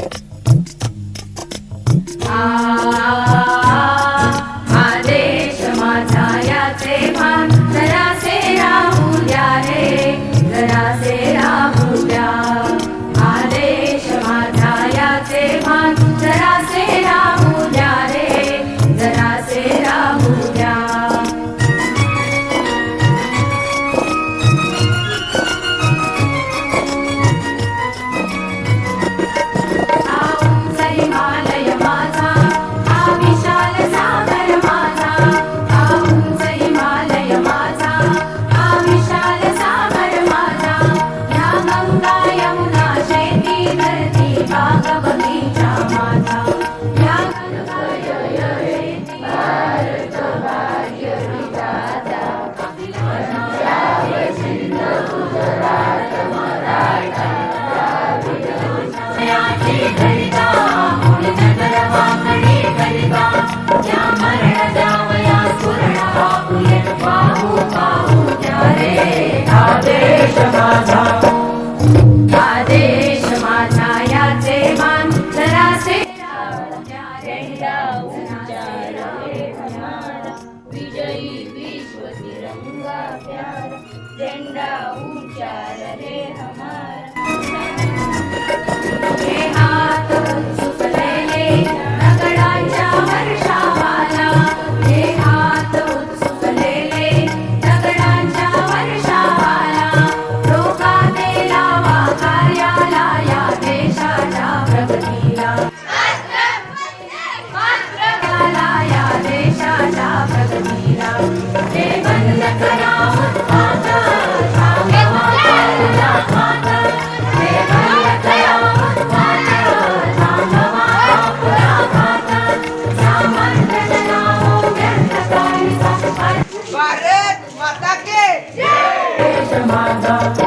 आदेश मा देश माझा याचे मान जरासे राहू द्या रे जरासे राहू द्या मा देश माझा झेंडा ऊंचा रहे हम Shemada.